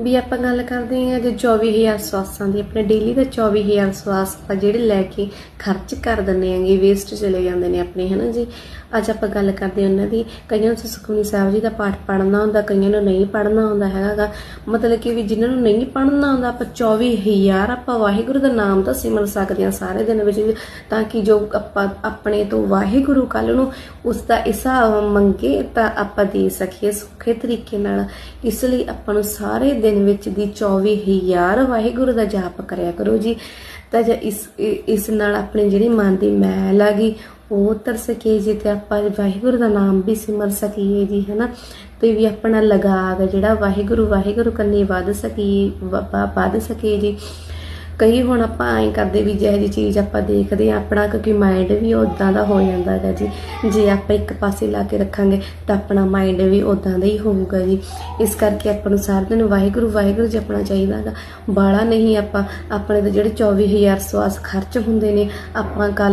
ਵੀ ਆਪਾਂ ਗੱਲ ਕਰਦੇ ਹਾਂ ਜੇ 24000 ਸਵਾਸਾਂ ਦੀ ਆਪਣੇ ਡੇਲੀ ਦਾ 24000 ਸਵਾਸ ਆਪਾਂ ਜਿਹੜੇ ਲੈ ਕੇ ਖਰਚ ਕਰ ਦਿੰਦੇ ਆਂਗੇ ਵੇਸਟ ਚਲੇ ਜਾਂਦੇ ਨੇ ਆਪਣੇ ਹਨਾ ਜੀ? ਅੱਜ ਆਪਾਂ ਗੱਲ ਕਰਦੇ ਉਹਨਾਂ ਦੀ ਕਈਆਂ ਨੂੰ ਤਾਂ ਸੁਖਮਨੀ ਸਾਹਿਬ ਜੀ ਦਾ ਪਾਠ ਪੜ੍ਹਨਾ ਹੁੰਦਾ ਕਈਆਂ ਨੂੰ ਨਹੀਂ ਪੜ੍ਹਨਾ ਹੁੰਦਾ ਹੈਗਾਗਾ। ਮਤਲਬ ਕਿ ਵੀ ਜਿਨ੍ਹਾਂ ਨੂੰ ਨਹੀਂ ਪੜ੍ਹਨਾ ਹੁੰਦਾ ਆਪਾਂ 24000 ਆਪਾਂ ਵਾਹਿਗੁਰੂ ਦਾ ਨਾਮ ਤਾਂ ਸਿਮਰ ਸਕਦੇ ਹਾਂ ਸਾਰੇ ਦਿਨ ਵਿੱਚ ਵੀ, ਤਾਂ ਕਿ ਜੋ ਆਪਾਂ ਆਪਣੇ ਤੋਂ ਵਾਹਿਗੁਰੂ ਕੱਲ ਨੂੰ ਉਸ ਦਾ ਹਿਸਾਬ ਮੰਗੇ ਤਾਂ ਆਪਾਂ ਦੇ ਸਕੀਏ ਸੁਖੇ ਤਰੀਕੇ ਨਾਲ। ਇਸ ਲਈ ਆਪਾਂ ਨੂੰ ਸਾਰੇ ਦਿਨ ਵਿੱਚ ਦੀ 24000 ਵਾਹਿਗੁਰੂ ਦਾ ਜਾਪ ਕਰਿਆ ਕਰੋ ਜੀ। ਤਾਂ ਜੇ ਇਸ ਇਸ ਨਾਲ ਆਪਣੇ ਜਿਹੜੀ ਮਨ ਦੀ ਮੈਲ ਆ ਗਈ, ਉਹ ਉਤਰ ਸਕੇ ਜੀ ਤੇ ਆਪਾਂ ਵਾਹਿਗੁਰੂ ਦਾ ਨਾਮ ਵੀ ਸਿਮਰ ਸਕੀਏ ਜੀ, ਹਨਾ? ਤੇ ਵੀ ਆਪਣਾ ਲਗਾਵ ਜਿਹੜਾ ਵਾਹਿਗੁਰੂ ਵਾਹਿਗੁਰੂ ਕੰਨੀ ਵੱਧ ਸਕੀਏ, ਵ- ਵੱਧ ਸਕੀਏ ਜੀ। ਕਈ ਹੁਣ ਆਪਾਂ ਐਂ ਕਰਦੇ ਵੀ ਜਿਹੋ ਜਿਹੀ ਚੀਜ਼ ਆਪਾਂ ਦੇਖਦੇ ਆ ਆਪਣਾ ਕਿਉਂਕਿ ਮਾਈਂਡ ਵੀ ਉਦਾਂ ਦਾ ਹੋ ਜਾਂਦਾ ਹੈਗਾ ਜੀ। ਜੇ ਆਪਾਂ ਇੱਕ ਪਾਸੇ ਲਾ ਕੇ ਰੱਖਾਂਗੇ ਤਾਂ ਆਪਣਾ ਮਾਈਂਡ ਵੀ ਉਦਾਂ ਦਾ ਹੀ ਹੋਊਗਾ ਜੀ। ਇਸ ਕਰਕੇ ਆਪਾਂ ਨੂੰ ਸਾਰਾ ਦਿਨ ਵਾਹਿਗੁਰੂ ਵਾਹਿਗੁਰੂ ਜਪਣਾ ਚਾਹੀਦਾ ਹੈਗਾ ਬਾਲਾ ਨਹੀਂ ਆਪਾਂ ਆਪਣੇ ਤੇ ਜਿਹੜੇ 24000 ਸਵਾਸ ਖਰਚ ਹੁੰਦੇ ਨੇ, ਆਪਾਂ ਕੱਲ